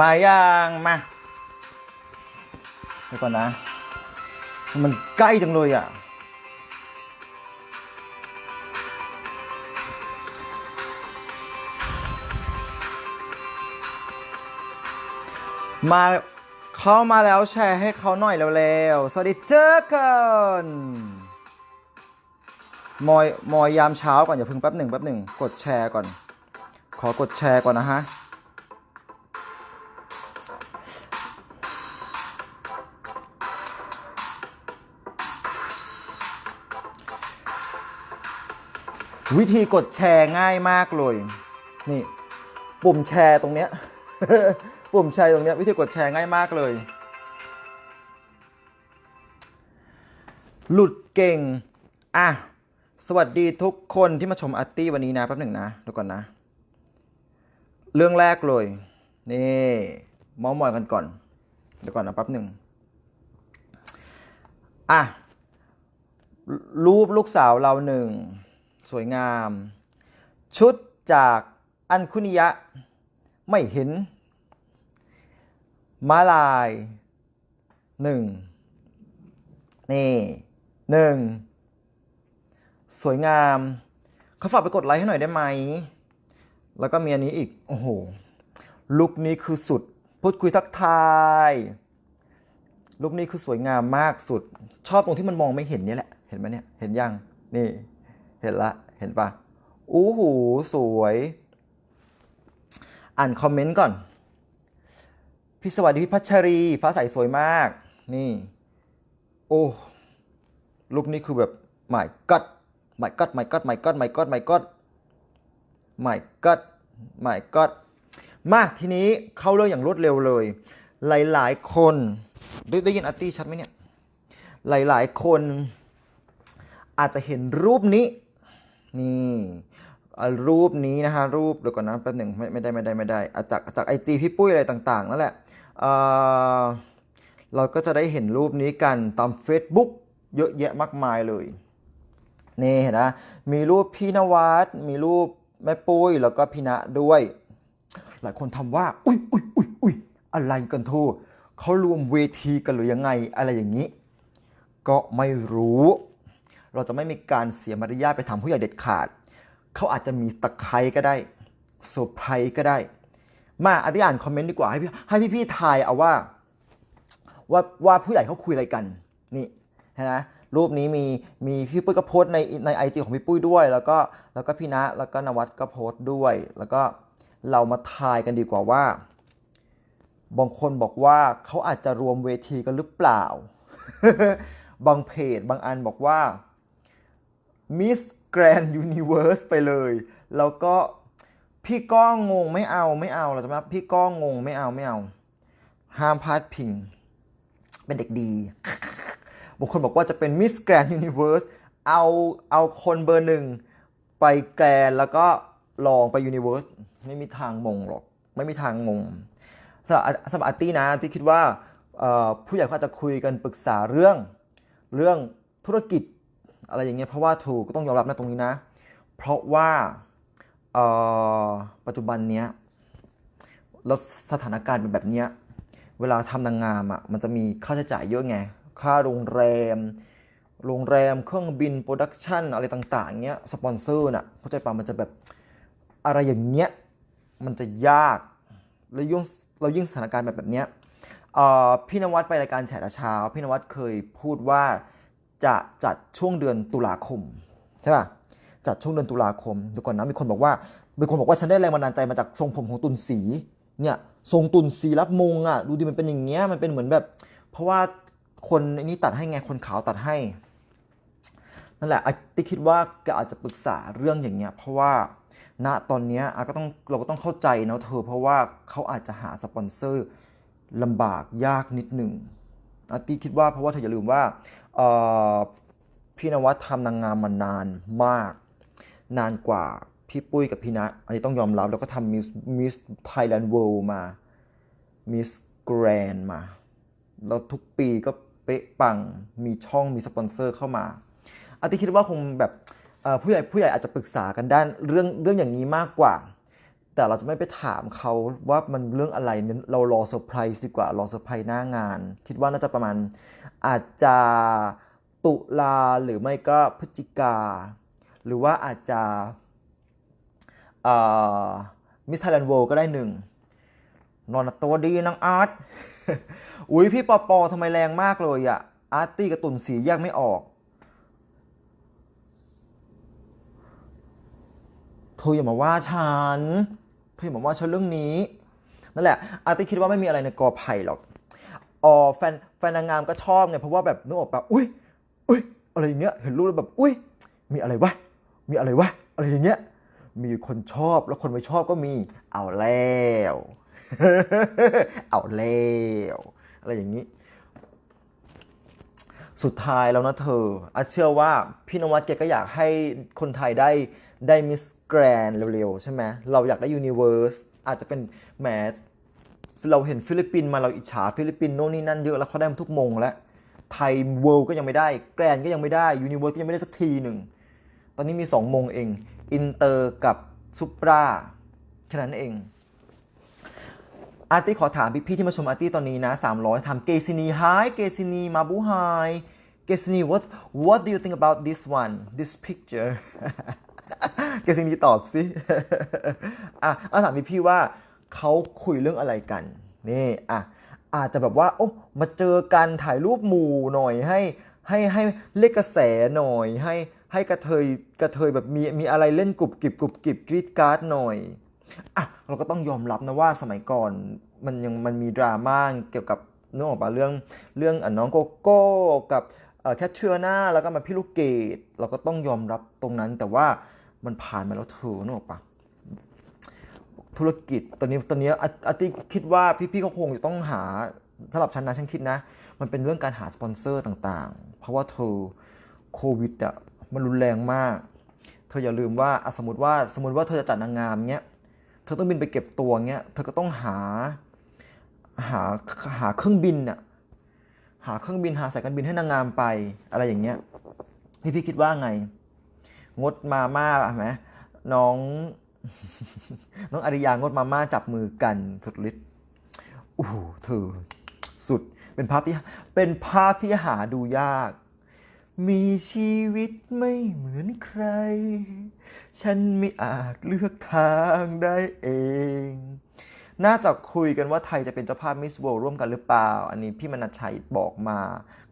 มายังมาเดี๋ยวก่อนนะ มันใกล้จังเลยอะ มาเข้ามาแล้วแชร์ให้เขาหน่อยเร็วๆ สวัสดีเจอกันมอยมอยยามเช้าก่อนอย่าพิ่งแป๊บหนึ่งแป๊บหนึ่งกดแชร์ก่อน ขอกดแชร์ก่อนนะฮะ วิธีกดแชร์ง่ายมากเลย นี่ ปุ่มแชร์ตรงเนี้ย ปุ่มแชร์ตรงเนี้ยวิธีกดแชร์ง่ายมากเลย หลุดเก่ง อะ สวัสดีทุกคนที่มาชมอาร์ตี้วันนี้นะแป๊บหนึ่งนะเดี๋ยวก่อนนะ เรื่องแรกเลย นี่มอมอยกันก่อนเดี๋ยวก่อนนะแป๊บหนึ่งอะรูปลูกสาวเราหนึ่ง สวยงาม ชุดจากอันคุนิยะ ไม่เห็น มาลายหนึ่งนี่หนึ่งสวยงามเขาฝากไปกดไลค์ให้หน่อยได้ไหม แล้วก็มีอันนี้อีก โอ้โห ลุคนี้คือสุด พูดคุยทักทาย ลุคนี้คือสวยงามมากสุด ชอบตรงที่มันมองไม่เห็นนี่แหละ เห็นไหมเนี่ย เห็นยัง นี่ เห็นละ เห็นปะอู้หู สวย อ่านคอมเมนต์ก่อน พี่สวัสดีพี่พัชรี ฟ้าใสสวยมาก นี่ โอ้ลุคนี้คือแบบ my god my god my god my god my god my god my god my god มาทีนี้เข้าเรื่องอย่างรวดเร็วเลย หลาย ๆ คนได้ได้ยินอาร์ตี้ชัดไหมเนี่ย หลาย ๆ คนอาจจะเห็นรูปนี้ นี่รูปนี้นะฮะรูปเดี๋ยวก่อนนะแป๊บหนึ่งไม่ไม่ได้ไม่ได้ไม่ได้อะจากจากไอจีพี่ปุ้ยอะไรต่างๆนั่นแหละเเราก็จะได้เห็นรูปนี้กันตาม Facebook เยอะแยะมากมายเลยนี่เห็นนะมีรูปพี่นวัดมีรูปแม่ปุ้ยแล้วก็พี่ณะด้วย หลายคนทำว่า อุ้ยอุ้ยอุ้ยอุ้ยอะไรกันทูเขารวมเวทีกันหรือยังไงอะไรอย่างนี้ ก็ไม่รู้ เราจะไม่มีการเสียมารยาทไปทำผู้ใหญ่เด็ดขาด เขาอาจจะมีตะไคร้ก็ได้เซอร์ไพรส์ก็ได้ มาอธิอ่านคอมเมนต์ดีกว่าให้พี่ให้พี่ๆทายเอาว่าว่าว่าผู้ใหญ่เขาคุยอะไรกันนี่นไหรูปนี้มีมีพี่ปุ้ยก็โพสในในไอจของพี่ปุ้ยด้วย แล้วก็แล้วก็พี่ณะแล้วก็นวัดก็โพสด้วย แล้วก็เรามาทายกันดีกว่าว่าบางคนบอกว่าเขาอาจจะรวมเวทีกันหรือเปล่า บางเพจบางอันบอกว่า Miss Grand Universe ไปเลย แล้วก็พี่ก้องงงไม่เอาไม่เอาเราจะมาพี่ก้องงงไม่เอาไม่เอา ห้ามพลาดพิง เป็นเด็กดีบางคนบอกว่าจะเป็น Miss Grand Universe เอาเอาคนเบอร์หนึ่งไปแกรนแล้วก็ลองไป Universe ไม่มีทางมงหรอก ไม่มีทางมงสำหรับสำหรับอาร์ตี้นะที่คิดว่าผู้ใหญ่เขาจะคุยกันปรึกษาเรื่องเรื่องธุรกิจ อะไรอย่างเงี้ยเพราะว่าถูกก็ต้องยอมรับนะตรงนี้นะ เพราะว่าปัจจุบันเนี้ยแล้วสถานการณ์เป็นแบบเนี้ยเวลาทำนางงามอะมันจะมีค่าใช้จ่ายเยอะไง ค่าโรงแรม โรงแรมเครื่องบินโปรดักชันอะไรต่างๆเงี้ยสปอนเซอร์น่ะเข้าใจปะมันจะแบบอะไรอย่างเงี้ยมันจะยากแล้วยิ่งเรายิ่งสถานการณ์แบบแบบเนี้ยพี่นวัดไปรายการแฉะเช้า พี่นวัดเคยพูดว่า จะจัดช่วงเดือนตุลาคมใช่ป่ะจัดช่วงเดือนตุลาคมเดี๋ยวก่อนนะมีคนบอกว่ามีคนบอกว่าฉันได้แรงบันดาลใจมาจากทรงผมของตุนสีเนี่ยทรงตุนสีรับมงอะดูดิมันเป็นอย่างเงี้ยมันเป็นเหมือนแบบ เพราะว่าคนนี้ตัดให้ไงคนขาวตัดให้นั่นแหละอาติคิดว่าแกอาจจะปรึกษาเรื่องอย่างเงี้ยเพราะว่าณตอนนี้อาก็ต้องเราก็ต้องเข้าใจนะเธอ เพราะว่าเขาอาจจะหาสปอนเซอร์ลำบากยากนิดหนึ่งอาร์ตี้คิดว่าเพราะว่าเธออย่าลืมว่า พี่นวัดทำนางงามมานานมาก นานกว่าพี่ปุ้ยกับพี่ณะอันนี้ต้องยอมรับแล้วก็ทำมิสมิสไทยแลนด์เวิลด์มามิสแกรนมา แล้วทุกปีก็เป๊ะปังมีช่องมีสปอนเซอร์เข้ามาอาร์ตี้คิดว่าคงแบบผู้ใหญ่ผู้ใหญ่อาจจะปรึกษากันด้านเรื่องเรื่องอย่างนี้มากกว่า แต่เราจะไม่ไปถามเขาว่ามันเรื่องอะไรเรารอเซอร์ไพรส์ดีกว่ารอเซอร์ไพรส์หน้างาน คิดว่าน่าจะประมาณ อาจจะตุลาหรือไม่ก็พฤศจิกา หรือว่าอาจจะมิสไทยแลนด์เวิลก็ได้หนึ่งนอนตัวดีนางอาร์ตอุ้ยพี่ปอปอทำไมแรงมากเลยอะอาร์ตี้กับตุ่นสีแยกไม่ออกเธออย่ามาว่าฉันเธออย่ามาว่าฉันเรื่องนี้ นั่นแหละอาร์ตี้คิดว่าไม่มีอะไรในกอไผ่หรอก อ๋อแฟนแฟนนางงามก็ชอบไงเพราะว่าแบบนึกออกปะอุ้ยอุ้ยอะไรอย่างเงี้ยเห็นรูปแล้วแบบอุ้ยมีอะไรวะมีอะไรวะอะไรอย่างเงี้ยมีคนชอบแล้วคนไม่ชอบก็มีเอาแล้วเอาแล้วอะไรอย่างนี้ สุดท้ายแล้วนะเธออาเชื่อว่าพี่นวัดแกก็อยากให้คนไทยได้ได้มิสแกรนเร็วๆ ใช่ไหมเราอยากได้ยูนิเว r ร์สอาจจะเป็นแหม เราเห็นฟิลิปปินส์มาเราอิจฉาฟิลิปปินส์โน่นนี่นั่นเยอะแล้วเขาได้มาทุกมงแล้วไทยเวิลด์ก็ยังไม่ได้แกรนก็ยังไม่ได้ยูนิเว r ร์สก็ยังไม่ได้สักทีหนึ่งตอนนี้มี 2 มงเองอินเตอร์กับซุปราแค่นั้นเอง อาร์ตี้ขอถามพี่ๆที่มาชมอาร์ตี้ตอนนี้นะ 300 ถามเกซินี Hi เกซินีมาบู Hi เกซินี what what do you think about this one this picture เกซินีตอบสิอะเอาถามพี่ๆว่า เขาคุยเรื่องอะไรกันนี่อะอาจจะแบบว่าโอ้มาเจอกันถ่ายรูปหมู่หน่อยให้ให้ให้เรียกกระแสหน่อยให้ให้กระเทยกระเทยแบบมีมีอะไรเล่นกรุบกริบกรุบกริบกรีดการ์ดหน่อยอะเราก็ต้องยอมรับนะว่าสมัยก่อนมันยังมันมีดราม่าเกี่ยวกับเรื่องออกมาเรื่องเรื่องอน้องโกโก้กับแคทเชือนาแล้วก็มาพี่ลูกเกดเราก็ต้องยอมรับตรงนั้นแต่ว่ามันผ่านมาแล้วเธอนึกออกปะ ธุรกิจตอนนี้ตอนนี้อาร์ติคิดว่าพี่ๆเขาคงจะต้องหาสำหรับฉันนะฉันคิดนะ มันเป็นเรื่องการหาสปอนเซอร์ต่างๆ เพราะว่าเธอโควิดอะมันรุนแรงมาก เธออย่าลืมว่าสมมติว่าสมมติว่าเธอจะจัดนางงามเนี้ยเธอต้องบินไปเก็บตัวเงี้ยเธอก็ต้องหาหาหาเครื่องบินน่ะหาเครื่องบินหาสายการบินให้นางงามไปอะไรอย่างเงี้ยพี่พี่คิดว่าไง งดมาม่าไหมน้อง น้องอาริยางดมาม่าจับมือกันสุดฤทธิ์โอ้โหเธอสุดเป็นภาพที่เป็นภาพที่หาดูยาก มีชีวิตไม่เหมือนใคร ฉันไม่อาจเลือกทางได้เอง น่าจะคุยกันว่าไทยจะเป็นเจ้าภาพมิส s ว o ร่วมกันหรือเปล่า อันนี้พี่มนัชชัยบอกมา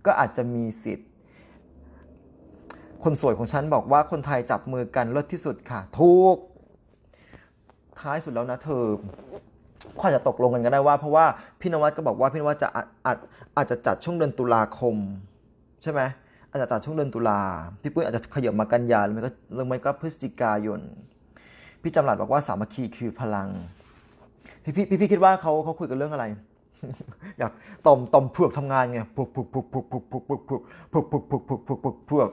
ก็อาจจะมีสิทธิ์ คนสวยของฉันบอกว่าคนไทยจับมือกันเลิศที่สุดค่ะ ถูก ท้ายสุดแล้วนะเธอก็อาจจะตกลงกันก็ได้ว่า เพราะว่าพี่นวัดก็บอกว่าพี่นวัดจะอาจอาจอาจจะจัดช่วงเดือนตุลาคม ใช่ไหมอาจจะจัดช่วงเดือนตุลาพี่ปุ้ยอาจจะขยับมากันยาหรือไม่ก็หรือไม่ก็พฤศจิกายน พี่จำหลัดบอกว่าสามัคคีคือพลัง พี่พี่พี่คิดว่าเขาเขาคุยกันเรื่องอะไรอยากต่อมต่อมเผือกทำงานไงพวกพวกพวกพวกพวกพวกพวกพวกพวกพวกพวกพวกพวกพวกพวก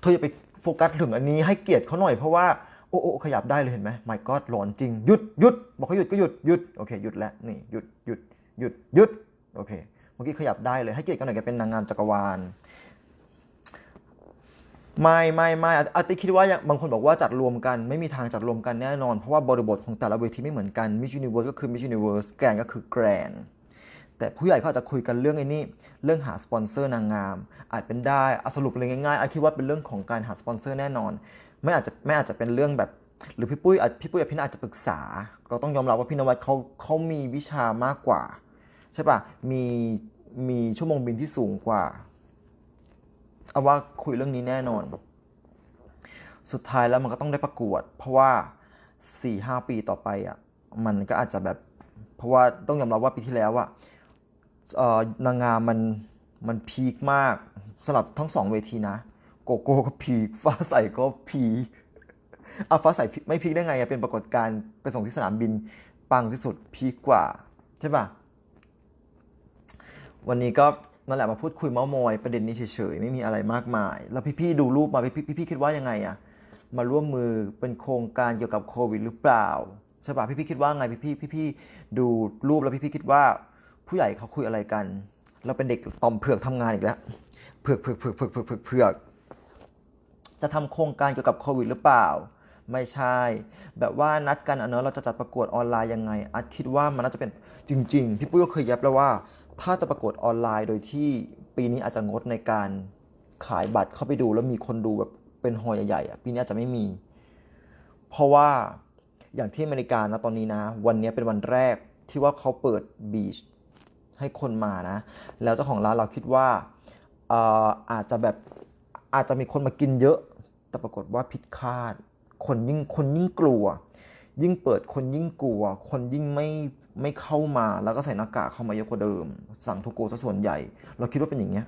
เธออย่าไปโฟกัสถึงอันนี้ให้เกียรติเขาหน่อยเพราะว่า โอ้โอ้ขยับได้เลยเห็นไหมไม่ก็หลอนจริงหยุดหยุดบอกเขาหยุดก็หยุดหยุดโอเคหยุดแล้วนี่หยุดหยุดหยุดหยุดโอเคเมื่อกี้ขยับได้เลยให้เกียรติกันหน่อยแกเป็นนางงามจักรวาลไม่ไม่ไม่อาติคิดว่าอย่างบางคนบอกว่าจัดรวมกันไม่มีทางจัดรวมกันแน่นอน เพราะว่าบริบทของแต่ละเวทีไม่เหมือนกันมิช s u นิเวิร์สก็คือมิช s u นิเวิร์สแกรนก็คือแกรนแต่ผู้ใหญ่เขาอาจจะคุยกันเรื่องไอ้นี่เรื่องหาสปอนเซอร์นางงาม อาจเป็นได้อสรุปเลยง่ายๆอาคิดว่าเป็นเรื่องของการหาสปอนเซอร์แน่นอน ไม่อาจจะไม่อาจจะเป็นเรื่องแบบ หรือพี่ปุ้ยพี่ปุ้ยกับพี่นาอาจจะปรึกษา ก็ต้องยอมรับว่าพี่นวัดเขาเขามีวิชามากกว่า ใช่ปะมีมีชั่วโมงบินที่สูงกว่าเอาว่าคุยเรื่องนี้แน่นอน สุดท้ายแล้วมันก็ต้องได้ประกวด เพราะว่า4-5ปีต่อไปอะมันก็อาจจะแบบ เพราะว่าต้องยอมรับว่าปีที่แล้วอะเอ่อนางงามมันมันพีคมากสำหรับทั้งสองเวทีนะ โกโก้ก็พีคฟ้าใสก็พีคอะฟ้าใสไม่พีคได้ไงอะเป็นปรากฏการณ์ไปส่งที่สนามบินปังที่สุดพีคกว่า ใช่ป่ะวันนี้ก็นั่นแหละมาพูดคุยเมาส์มอยประเด็นนี้เฉยๆ ไม่มีอะไรมากมาย แล้วพี่ๆดูรูปมาพี่ๆพี่คิดว่ายังไงอะมาร่วมมือเป็นโครงการเกี่ยวกับโควิดหรือเปล่าใช่ปะพี่ๆคิดว่าไงพี่ๆพี่ๆดูรูปแล้วพี่ๆคิดว่าผู้ใหญ่เขาคุยอะไรกัน เราเป็นเด็กตอมเผือกทำงานอีกแล้ว เผือกเผือกเผือกเผือกเผือกเผือกเผือก จะทำโครงการเกี่ยวกับโควิดหรือเปล่า ไม่ใช่ แบบว่านัดกันอะเนอะเราจะจัดประกวดออนไลน์ยังไง อัดคิดว่ามันน่าจะเป็นจริง ๆ พี่ปุ้ยก็เคยยับแล้วว่า ถ้าจะประกวดออนไลน์โดยที่ปีนี้อาจจะงดในการขายบัตรเข้าไปดูแล้วมีคนดูแบบเป็นหอใหญ่ๆอะปีนี้อาจจะไม่มี เพราะว่าอย่างที่อเมริกานะตอนนี้นะ วันนี้เป็นวันแรกที่ว่าเขาเปิดบีชให้คนมานะ แล้วเจ้าของร้านเราคิดว่าอ่ออาจจะแบบอาจจะมีคนมากินเยอะ แต่ปรากฏว่าผิดคาด คนยิ่งคนยิ่งกลัว ยิ่งเปิดคนยิ่งกลัว คนยิ่งไม่ไม่เข้ามาแล้วก็ใส่หน้ากากเข้ามาเยอะกว่าเดิม สั่งทุกโกซะส่วนใหญ่ เราคิดว่าเป็นอย่างเงี้ย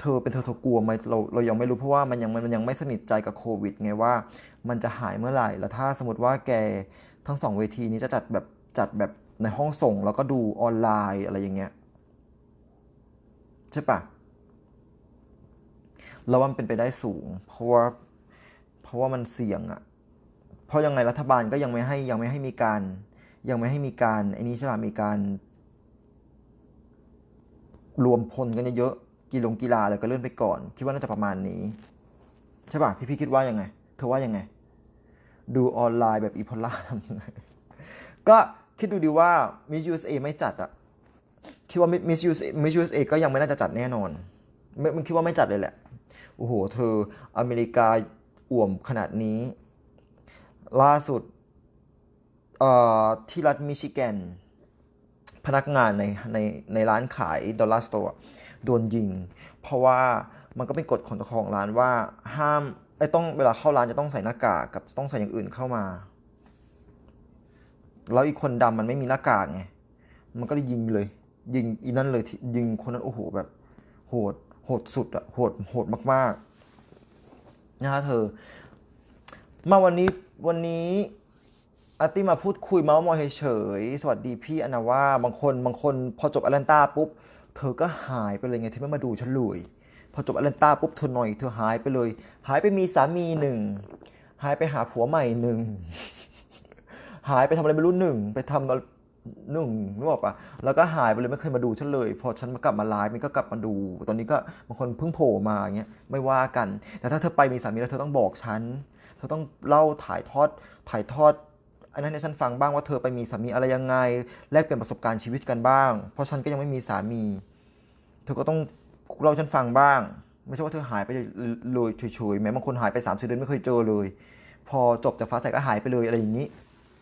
เธอเป็นเธอเธอกลัวไหมเราเรายังไม่รู้เพราะว่ามันยังมันยังไม่สนิทใจกับโควิดไงว่า มันจะหายเมื่อไหร่ แล้วถ้าสมมติว่าแกทั้งสองเวทีนี้จะจัดแบบจัดแบบในห้องส่งแล้วก็ดูออนไลน์อะไรอย่างเงี้ยใช่ปะแล้วว่ามันเป็นไปได้สูง เพราะว่า ราะว่ามันเสี่ยงอะเพราะยังไงรัฐบาลก็ยังไม่ให้ยังไม่ให้มีการ ยังไม่ให้มีการไอ้นี้ใช่ปะมีการ รวมพลกันเยอะๆกีฬงกีฬาอะไรก็เลื่อนไปก่อน คิดว่าน่าจะประมาณนี้ใช่ป่ะพี่พี่คิดว่ายังไงเธอว่ายังไง ดูออนไลน์แบบอีพอล่าทำยังไงก็คิดดูดีว่า Miss USA ไม่จัดอะคิดว่า Miss USA Miss USA ก็ยังไม่น่าจะจัดแน่นอน ไม่มันคิดว่าไม่จัดเลยแหละ โอ้โห เธออเมริกา อ่วมขนาดนี้ ล่าสุดที่รัฐมิชิแกน พนักงานในในในร้านขายดอลลาร์สโตร์โดนยิง เพราะว่ามันก็เป็นกฎของเจ้าของร้านว่าห้ามไอ้ต้องเวลาเข้าร้านจะต้องใส่หน้ากากกับต้องใส่อย่างอื่นเข้ามา แล้วอีกคนดำมันไม่มีหน้ากากไงมันก็เลยยิงเลย ยิงอีนั่นเลยยิงคนนั้นโอ้โหแบบ โหดโหดสุดอะโหดโหดมากๆ นะฮะเธอ มาวันนี้วันนี้อาร์ตี้มาพูดคุยเมาส์มอยเฉยสวัสดีพี่อนาว่าบางคนบางคนพอจบแอตแลนตาปุ๊บ เธอก็หายไปเลยไงเธอไม่มาดูฉันเลยพอจบแอตแลนตาปุ๊บเธอหน่อยเธอหายไปเลย หายไปมีสามีหนึ่งหายไปหาผัวใหม่หนึ่งหายไปทำอะไรไม่รู้หนึ่งไปทำ นึ่งนึกออกปะแล้วก็หายไปเลยไม่เคยมาดูฉันเลย พอฉันมากลับมาไลฟ์มันก็กลับมาดู ตอนนี้ก็บางคนเพิ่งโผล่มาอย่างเงี้ยไม่ว่ากัน แต่ถ้าเธอไปมีสามีแล้วเธอต้องบอกฉันเธอต้องเล่าถ่ายทอดถ่ายทอดอันนั้นให้ฉันฟังบ้างว่าเธอไปมีสามีอะไรยังไงแลกเปลี่ยนประสบการณ์ชีวิตกันบ้าง เพราะฉันก็ยังไม่มีสามี เธอก็ต้องเล่าฉันฟังบ้าง ไม่ใช่ว่าเธอหายไปเลยเฉยๆแม้บางคนหายไป3ามสี่เดือนไม่เคยเจอเลย พอจบจากฟ้าใสก็หายไปเลยอะไรอย่างนี้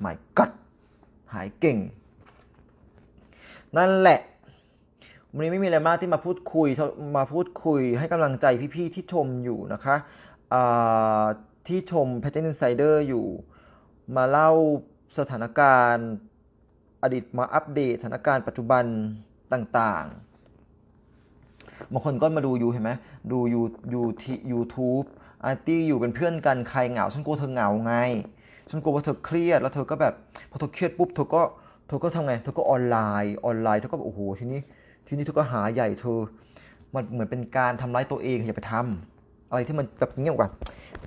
หมายกัดหายเก่ง นั่นแหละ วันนี้ไม่มีอะไรมากที่มาพูดคุยมาพูดคุยให้กำลังใจพี่ๆที่ชมอยู่นะคะที่ชม p a g e n Insider อยู่ มาเล่าสถานการณ์อดีตมาอัปเดตสถานการณ์ปัจจุบันต่างๆ บางคนก็มาดูอยู่เห็นไหมดูยูยูที่ยูทูบอาร์ตี้อยู่เป็นเพื่อนกันใครเหงา ฉันกลัวเธอเหงาไง ฉันกลัวว่าเธอเครียดแล้วเธอก็แบบพอเธอเครียดปุ๊บเธอก็ เธอก็ทำไงเธอก็ออนไลน์ออนไลน์เธอก็แบบโอ้โหทีนี้ทีนี้เธอก็หาใหญ่เธอ มันเหมือนเป็นการทำร้ายตัวเองอย่าไปทำอะไรที่มันแบบเงี้ยแบบ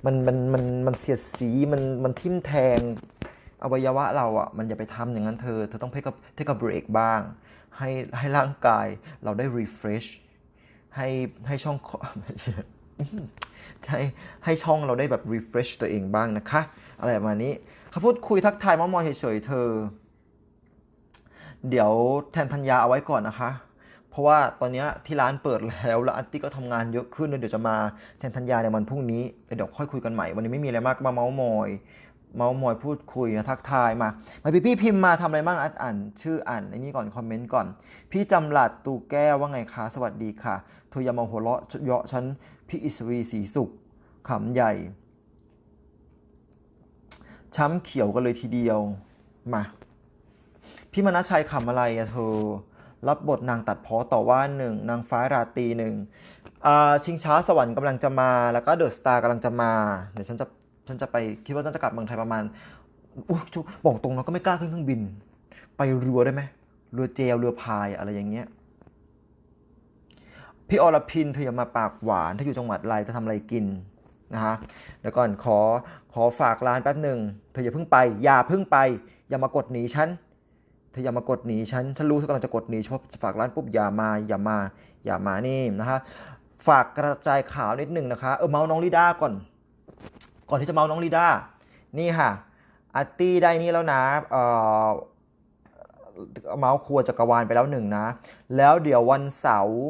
มันมันมันมันเสียดสีมันมันทิ่มแทงอวัยวะเราอะมันอย่าไปทำอย่างนั้นเธอ เธอต้องเทคกับเทคกับเบรกบ้าง ให้ให้ร่างกายเราได้ refresh ให้ให้ช่องใช่ให้ช่องเราได้แบบ refresh ตัวเองบ้างนะคะ อะไรประมาณนี้เขาพูดคุยทักทายมอมอยเฉยๆเธอ เดี๋ยวแทนธัญญาเอาไว้ก่อนนะคะ เพราะว่าตอนนี้ที่ร้านเปิดแล้วแล้วอันตี้ก็ทำงานเยอะขึ้นเดี๋ยวจะมาแทนธัญญาในวันพรุ่งนี้เดี๋ยวค่อยคุยกันใหม่ วันนี้ไม่มีอะไรมากก็มาเมาส์มอย เมาส์มอยพูดคุยนะทักทายมามาพี่พี่พิมพ์มาทำอะไรบ้างอ่านชื่ออ่านไอ้นี่ก่อนคอมเมนต์ก่อน พี่จำหลัดตูแก้วว่าไงคะสวัสดีค่ะเธออย่ามาหัวเราะเยาะฉันพี่อิสรีสีสุขขำใหญ่ช้ำเขียวกันเลยทีเดียว มา พี่มนัชชัยขำอะไรอะเธอ รับบทนางตัดพ้อต่อว่าหนึ่งนางฟ้าราตรีหนึ่งอ่าชิงช้าสวรรค์กำลังจะมา แล้วก็เดอะสตาร์กำลังจะมา เดี๋ยวฉันจะฉันจะไปคิดว่าน่าจะกลับเมืองไทยประมาณอบอกตรงนะก็ไม่กล้าขึ้นเครื่องบิน ไปเรือได้ไหมเรือเจลเรือพายอะไรอย่างเงี้ยพี่อรพินเธออย่ามาปากหวาน ถ้าอยู่จังหวัดไรจะทำอะไรกินนะฮะเดี๋ยวก่อนขอขอฝากร้านแป๊บหนึ่งเธออย่าเพิ่งไป อย่าเพิ่งไป อย่ามากดหนีฉัน เธออย่ามากดหนีฉันฉันรู้เธอกำลังจะกดหนีเพราะฝากร้านปุ๊บอย่ามาอย่ามาอย่ามานี่นะฮะฝากกระจายข่าวนิดหนึ่งนะคะเออเมาส์น้องลิด้าก่อน ก่อนที่จะเมาส์น้องลิด้านี่ค่ะอาร์ตี้ได้นี่แล้วนะเอ่อเมาส์ครัวจักรวาลไปแล้วหนึ่งนะ แล้วเดี๋ยววันเสาร์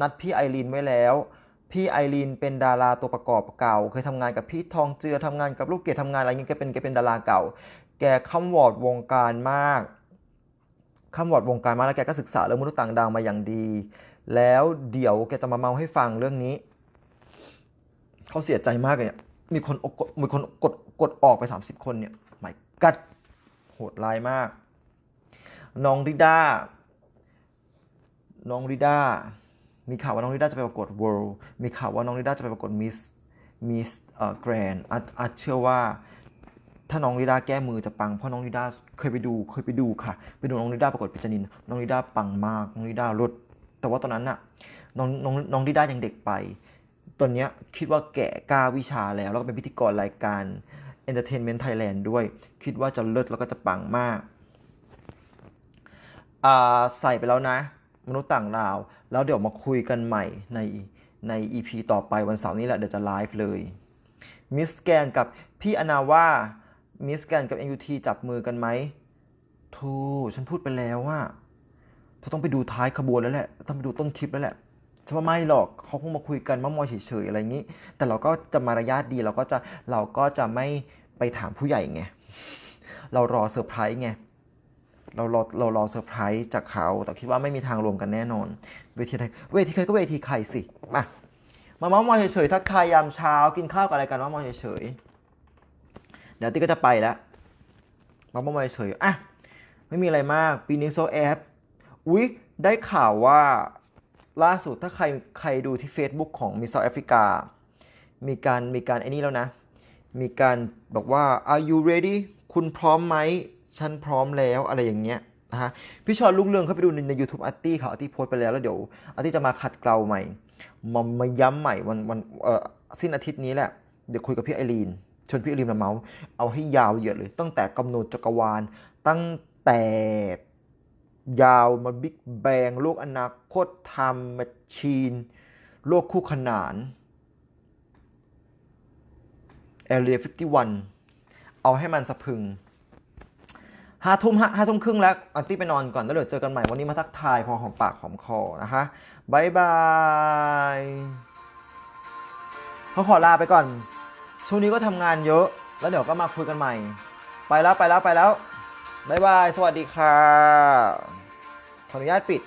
นัดพี่ไอรีนไว้แล้ว พี่ไอรีนเป็นดาราตัวประกอบเก่า เคยทำงานกับพี่ทองเจือทำงานกับลูกเกดทำงานอะไรเงี้ยแกเป็นแกเป็นดาราเก่า แกข้าวอร์ดวงการมาก ข้ามวอดวงการมาแล้วแกก็ศึกษาเรื่องมนุษย์ต่างดาวมาอย่างดี แล้วเดี๋ยวแกจะมาเมาให้ฟังเรื่องนี้ เขาเสียใจมากเลยเนี่ยมีคนกดมีคนกดกดออกไป 30 คนเนี่ยไม่กัดโหดร้ายมาก น้องริด้าน้องริด้ามีข่าวว่าน้องริด้าจะไปประกวด World มีข่าวว่าน้องริด้าจะไปประกวด Miss Miss เอ่อ Grand อาร์อาร์ตเชื่อว่า ถ้าน้องริด้าแก้มือจะปัง เพราะน้องริด้าเคยไปดูเคยไปดูค่ะไปดูน้องริด้าประกวดพิจนิน น้องริด้าปังมาก น้องริด้ารดแต่ว่าตอนนั้นน่ะน้องน้องน้องริด้ายังเด็กไป ตอนเนี้ยคิดว่าแก่กล้าวิชาแล้ว แล้วก็เป็นพิธีกรรายการ Entertainment Thailand ด้วย คิดว่าจะเลิศแล้วก็จะปังมากอ่าใส่ไปแล้วนะ มนุษย์ต่างดาว แล้วเดี๋ยวมาคุยกันใหม่ในใน EP ต่อไปวันเสาร์นี้แหละเดี๋ยวจะไลฟ์เลยมิสแกนกับพี่อนาว่า มิสแกนกับ NUT จับมือกันไหมทูฉันพูดไปแล้วว่าเธอต้องไปดูท้ายขบวนแล้วแหละ ต้องไปดูต้นคลิปแล้วแหละฉันว่าไม่หรอกเขาคงมาคุยกันมามอยเฉยๆอะไรอย่างนี้ แต่เราก็จะมารยาทดีเราก็จะเราก็จะไม่ไปถามผู้ใหญ่ไง เรารอเซอร์ไพรส์ไง เรารอเรารอเซอร์ไพรส์จากเขา แต่คิดว่าไม่มีทางรวมกันแน่นอน เวทีใครเวทีใครก็เวทีใครสิ มา มามมอยเฉยๆทักทายยามเช้า กินข้าวกับอะไรกันมาส์มอยเฉยๆ ดี๋ยวติ๊กก็จะไปแล้วมาเมามอยเฉยอะไม่มีอะไรมาก ปีนี้โซแอปอุ๊ย ได้ข่าวว่าล่าสุดถ้าใครใครดูที่ Facebook ของมิสเซาแอฟริกา มีการมีการไอ้นี่แล้วนะ มีการบอกว่า are you ready คุณพร้อมไหม ฉันพร้อมแล้วอะไรอย่างเงี้ยนะฮะพี่ชอนลุงเรืองเข้าไปดูใน YouTube อาร์ตี้เขาอาร์ตี้โพสไปแล้วแล้วเดี๋ยวอาร์ตี้จะมาขัดเกลาใหม่มามาย้ำใหม่วันวันเออสิ้นอาทิตย์นี้แหละ เดี๋ยวคุยกับพี่ไอรีน ชนพี่ไอรีนมาเมา เอาให้ยาวเหยียดเลย ตั้งแต่กำหนดจักรวาล ตั้งแต่ยาวมาบิ๊กแบงโลกอนาคตทำมาชีน โลกคู่ขนาน Area 51 เอาให้มันสะพึงห้าทุ่มห้าทุ่มครึ่งแล้วอันตี้ไปนอนก่อน แล้วเดี๋ยวเจอกันใหม่วันนี้มาทักทายพอหอมปากหอมคอนะคะบายบายขาขอลาไปก่อน ช่วงนี้ก็ทำงานเยอะ แล้วเดี๋ยวก็มาคุยกันใหม่ ไปแล้วไปแล้วไปแล้วบายบาย สวัสดีค่ะ ขออนุญาตปิด